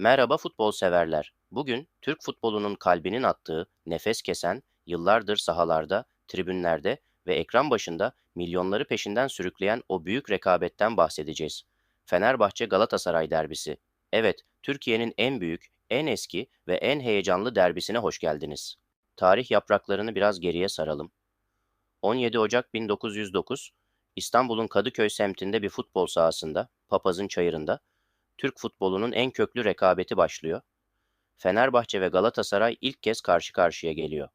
Merhaba futbol severler. Bugün Türk futbolunun kalbinin attığı, nefes kesen, yıllardır sahalarda, tribünlerde ve ekran başında milyonları peşinden sürükleyen o büyük rekabetten bahsedeceğiz. Fenerbahçe Galatasaray derbisi. Evet, Türkiye'nin en büyük, en eski ve en heyecanlı derbisine hoş geldiniz. Tarih yapraklarını biraz geriye saralım. 17 Ocak 1909, İstanbul'un Kadıköy semtinde bir futbol sahasında, Papaz'ın çayırında, Türk futbolunun en köklü rekabeti başlıyor. Fenerbahçe ve Galatasaray ilk kez karşı karşıya geliyor.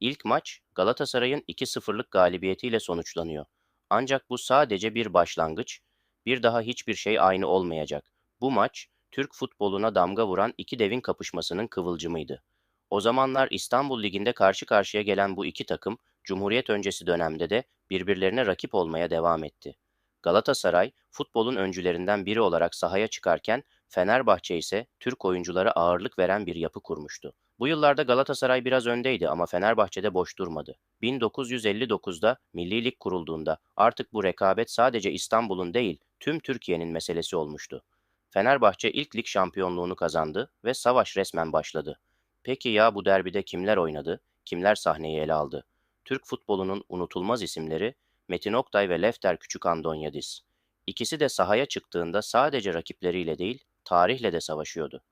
İlk maç Galatasaray'ın 2-0'lık galibiyetiyle sonuçlanıyor. Ancak bu sadece bir başlangıç, bir daha hiçbir şey aynı olmayacak. Bu maç Türk futboluna damga vuran iki devin kapışmasının kıvılcımıydı. O zamanlar İstanbul Ligi'nde karşı karşıya gelen bu iki takım Cumhuriyet öncesi dönemde de birbirlerine rakip olmaya devam etti. Galatasaray futbolun öncülerinden biri olarak sahaya çıkarken Fenerbahçe ise Türk oyunculara ağırlık veren bir yapı kurmuştu. Bu yıllarda Galatasaray biraz öndeydi ama Fenerbahçe'de boş durmadı. 1959'da Milli Lig kurulduğunda artık bu rekabet sadece İstanbul'un değil, tüm Türkiye'nin meselesi olmuştu. Fenerbahçe ilk lig şampiyonluğunu kazandı ve savaş resmen başladı. Peki ya bu derbide kimler oynadı? Kimler sahneyi ele aldı? Türk futbolunun unutulmaz isimleri Metin Oktay ve Lefter Küçük Andonyadis. İkisi de sahaya çıktığında sadece rakipleriyle değil, tarihle de savaşıyordu.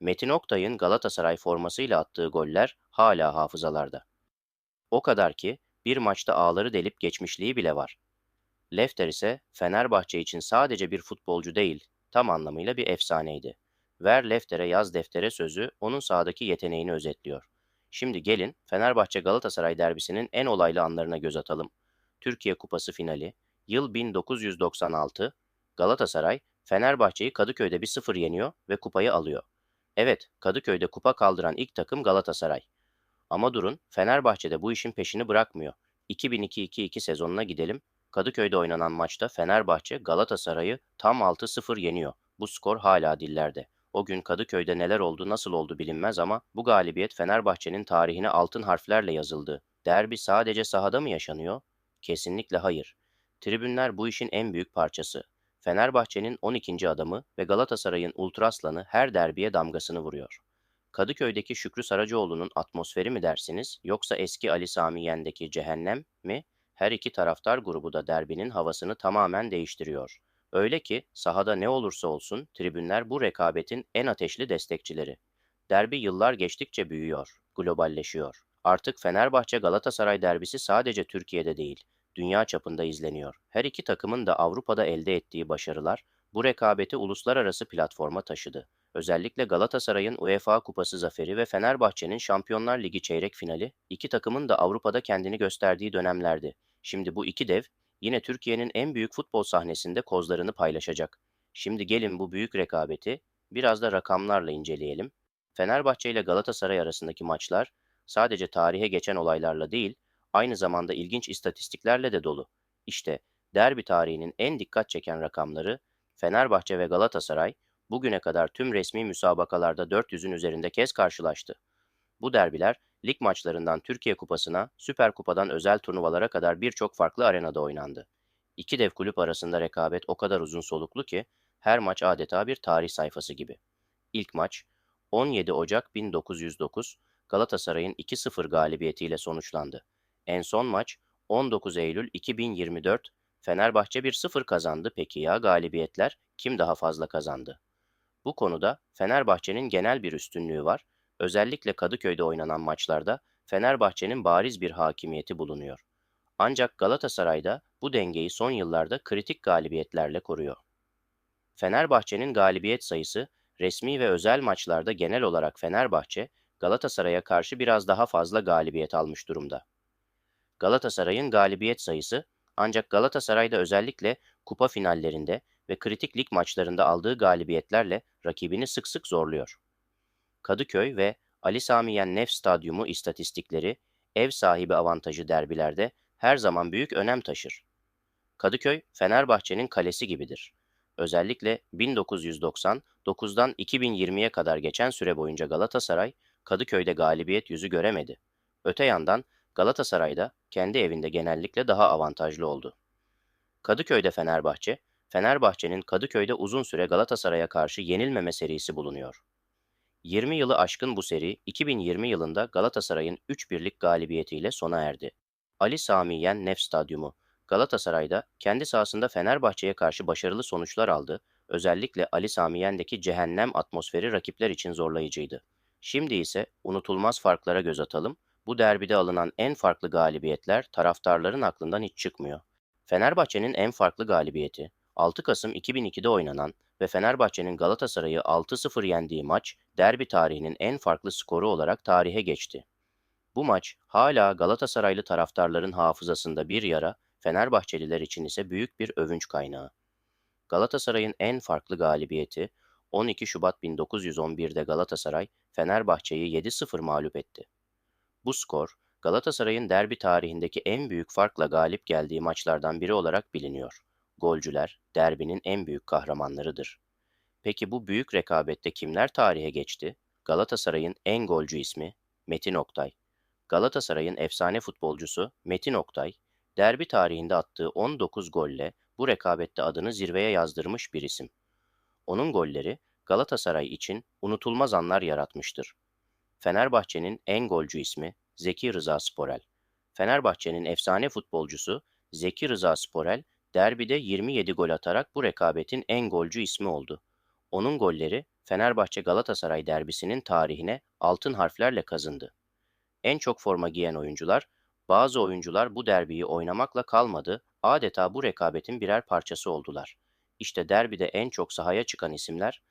Metin Oktay'ın Galatasaray formasıyla attığı goller hala hafızalarda. O kadar ki bir maçta ağları delip geçmişliği bile var. Lefter ise Fenerbahçe için sadece bir futbolcu değil, tam anlamıyla bir efsaneydi. Ver Lefter'e yaz deftere sözü onun sahadaki yeteneğini özetliyor. Şimdi gelin Fenerbahçe Galatasaray derbisinin en olaylı anlarına göz atalım. Türkiye Kupası finali, yıl 1996, Galatasaray Fenerbahçe'yi Kadıköy'de bir sıfır yeniyor ve kupayı alıyor. Evet, Kadıköy'de kupa kaldıran ilk takım Galatasaray. Ama durun, Fenerbahçe'de bu işin peşini bırakmıyor. 2002-2002 sezonuna gidelim. Kadıköy'de oynanan maçta Fenerbahçe Galatasaray'ı tam 6-0 yeniyor. Bu skor hala dillerde. O gün Kadıköy'de neler oldu nasıl oldu bilinmez ama bu galibiyet Fenerbahçe'nin tarihine altın harflerle yazıldı. Derbi sadece sahada mı yaşanıyor? Kesinlikle hayır. Tribünler bu işin en büyük parçası. Fenerbahçe'nin 12. adamı ve Galatasaray'ın ultraslanı her derbiye damgasını vuruyor. Kadıköy'deki Şükrü Saracoğlu'nun atmosferi mi dersiniz yoksa eski Ali Sami Yen'deki cehennem mi? Her iki taraftar grubu da derbinin havasını tamamen değiştiriyor. Öyle ki sahada ne olursa olsun tribünler bu rekabetin en ateşli destekçileri. Derbi yıllar geçtikçe büyüyor, globalleşiyor. Artık Fenerbahçe Galatasaray derbisi sadece Türkiye'de değil, dünya çapında izleniyor. Her iki takımın da Avrupa'da elde ettiği başarılar bu rekabeti uluslararası platforma taşıdı. Özellikle Galatasaray'ın UEFA Kupası zaferi ve Fenerbahçe'nin Şampiyonlar Ligi çeyrek finali iki takımın da Avrupa'da kendini gösterdiği dönemlerdi. Şimdi bu iki dev yine Türkiye'nin en büyük futbol sahnesinde kozlarını paylaşacak. Şimdi gelin bu büyük rekabeti biraz da rakamlarla inceleyelim. Fenerbahçe ile Galatasaray arasındaki maçlar sadece tarihe geçen olaylarla değil, aynı zamanda ilginç istatistiklerle de dolu. İşte derbi tarihinin en dikkat çeken rakamları Fenerbahçe ve Galatasaray bugüne kadar tüm resmi müsabakalarda 400'ün üzerinde kez karşılaştı. Bu derbiler lig maçlarından Türkiye Kupası'na, Süper Kupa'dan özel turnuvalara kadar birçok farklı arenada oynandı. İki dev kulüp arasında rekabet o kadar uzun soluklu ki her maç adeta bir tarih sayfası gibi. İlk maç 17 Ocak 1909 Galatasaray'ın 2-0 galibiyetiyle sonuçlandı. En son maç 19 Eylül 2024 Fenerbahçe 1-0 kazandı. Peki ya galibiyetler kim daha fazla kazandı? Bu konuda Fenerbahçe'nin genel bir üstünlüğü var. Özellikle Kadıköy'de oynanan maçlarda Fenerbahçe'nin bariz bir hakimiyeti bulunuyor. Ancak Galatasaray'da bu dengeyi son yıllarda kritik galibiyetlerle koruyor. Fenerbahçe'nin galibiyet sayısı resmi ve özel maçlarda genel olarak Fenerbahçe Galatasaray'a karşı biraz daha fazla galibiyet almış durumda. Galatasaray'ın galibiyet sayısı ancak Galatasaray'da özellikle kupa finallerinde ve kritik lig maçlarında aldığı galibiyetlerle rakibini sık sık zorluyor. Kadıköy ve Ali Sami Yen Nef Stadyumu istatistikleri ev sahibi avantajı derbilerde her zaman büyük önem taşır. Kadıköy, Fenerbahçe'nin kalesi gibidir. Özellikle 1999'dan 2020'ye kadar geçen süre boyunca Galatasaray, Kadıköy'de galibiyet yüzü göremedi. Öte yandan Galatasaray'da kendi evinde genellikle daha avantajlı oldu. Kadıköy'de Fenerbahçe, Fenerbahçe'nin Kadıköy'de uzun süre Galatasaray'a karşı yenilmeme serisi bulunuyor. 20 yılı aşkın bu seri 2020 yılında Galatasaray'ın 3-1'lik galibiyetiyle sona erdi. Ali Sami Yen Nef Stadyumu Galatasaray'da kendi sahasında Fenerbahçe'ye karşı başarılı sonuçlar aldı. Özellikle Ali Sami Yen'deki cehennem atmosferi rakipler için zorlayıcıydı. Şimdi ise unutulmaz farklara göz atalım. Bu derbide alınan en farklı galibiyetler taraftarların aklından hiç çıkmıyor. Fenerbahçe'nin en farklı galibiyeti 6 Kasım 2002'de oynanan ve Fenerbahçe'nin Galatasaray'ı 6-0 yendiği maç derbi tarihinin en farklı skoru olarak tarihe geçti. Bu maç hala Galatasaraylı taraftarların hafızasında bir yara, Fenerbahçeliler için ise büyük bir övünç kaynağı. Galatasaray'ın en farklı galibiyeti 12 Şubat 1911'de Galatasaray Fenerbahçe'yi 7-0 mağlup etti. Bu skor Galatasaray'ın derbi tarihindeki en büyük farkla galip geldiği maçlardan biri olarak biliniyor. Golcüler derbinin en büyük kahramanlarıdır. Peki bu büyük rekabette kimler tarihe geçti? Galatasaray'ın en golcü ismi Metin Oktay. Galatasaray'ın efsane futbolcusu Metin Oktay, derbi tarihinde attığı 19 golle bu rekabette adını zirveye yazdırmış bir isim. Onun golleri Galatasaray için unutulmaz anlar yaratmıştır. Fenerbahçe'nin en golcü ismi Zeki Rıza Sporel. Fenerbahçe'nin efsane futbolcusu Zeki Rıza Sporel, derbide 27 gol atarak bu rekabetin en golcü ismi oldu. Onun golleri Fenerbahçe Galatasaray derbisinin tarihine altın harflerle kazındı. En çok forma giyen oyuncular, bazı oyuncular bu derbiyi oynamakla kalmadı, adeta bu rekabetin birer parçası oldular. İşte derbide en çok sahaya çıkan isimler,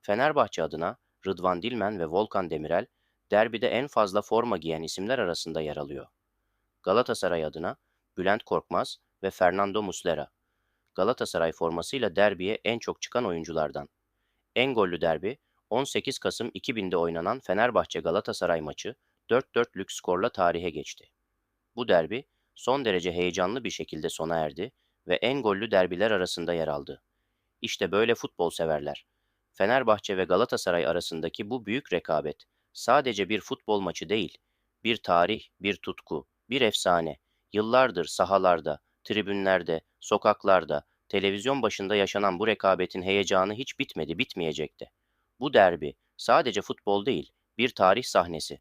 Fenerbahçe adına Rıdvan Dilmen ve Volkan Demirel, derbide en fazla forma giyen isimler arasında yer alıyor. Galatasaray adına Bülent Korkmaz ve Fernando Muslera. Galatasaray formasıyla derbiye en çok çıkan oyunculardan. En gollü derbi 18 Kasım 2000'de oynanan Fenerbahçe Galatasaray maçı 4-4'lük skorla tarihe geçti. Bu derbi son derece heyecanlı bir şekilde sona erdi ve en gollü derbiler arasında yer aldı. İşte böyle futbol severler. Fenerbahçe ve Galatasaray arasındaki bu büyük rekabet sadece bir futbol maçı değil, bir tarih, bir tutku, bir efsane. Yıllardır sahalarda, tribünlerde, sokaklarda, televizyon başında yaşanan bu rekabetin heyecanı hiç bitmedi, bitmeyecek de. Bu derbi sadece futbol değil, bir tarih sahnesi.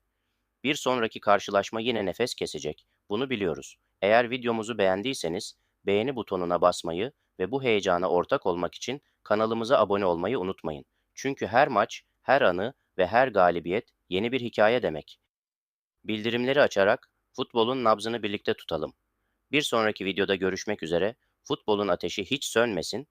Bir sonraki karşılaşma yine nefes kesecek. Bunu biliyoruz. Eğer videomuzu beğendiyseniz beğeni butonuna basmayı ve bu heyecana ortak olmak için kanalımıza abone olmayı unutmayın. Çünkü her maç, her anı ve her galibiyet yeni bir hikaye demek. Bildirimleri açarak futbolun nabzını birlikte tutalım. Bir sonraki videoda görüşmek üzere. Futbolun ateşi hiç sönmesin.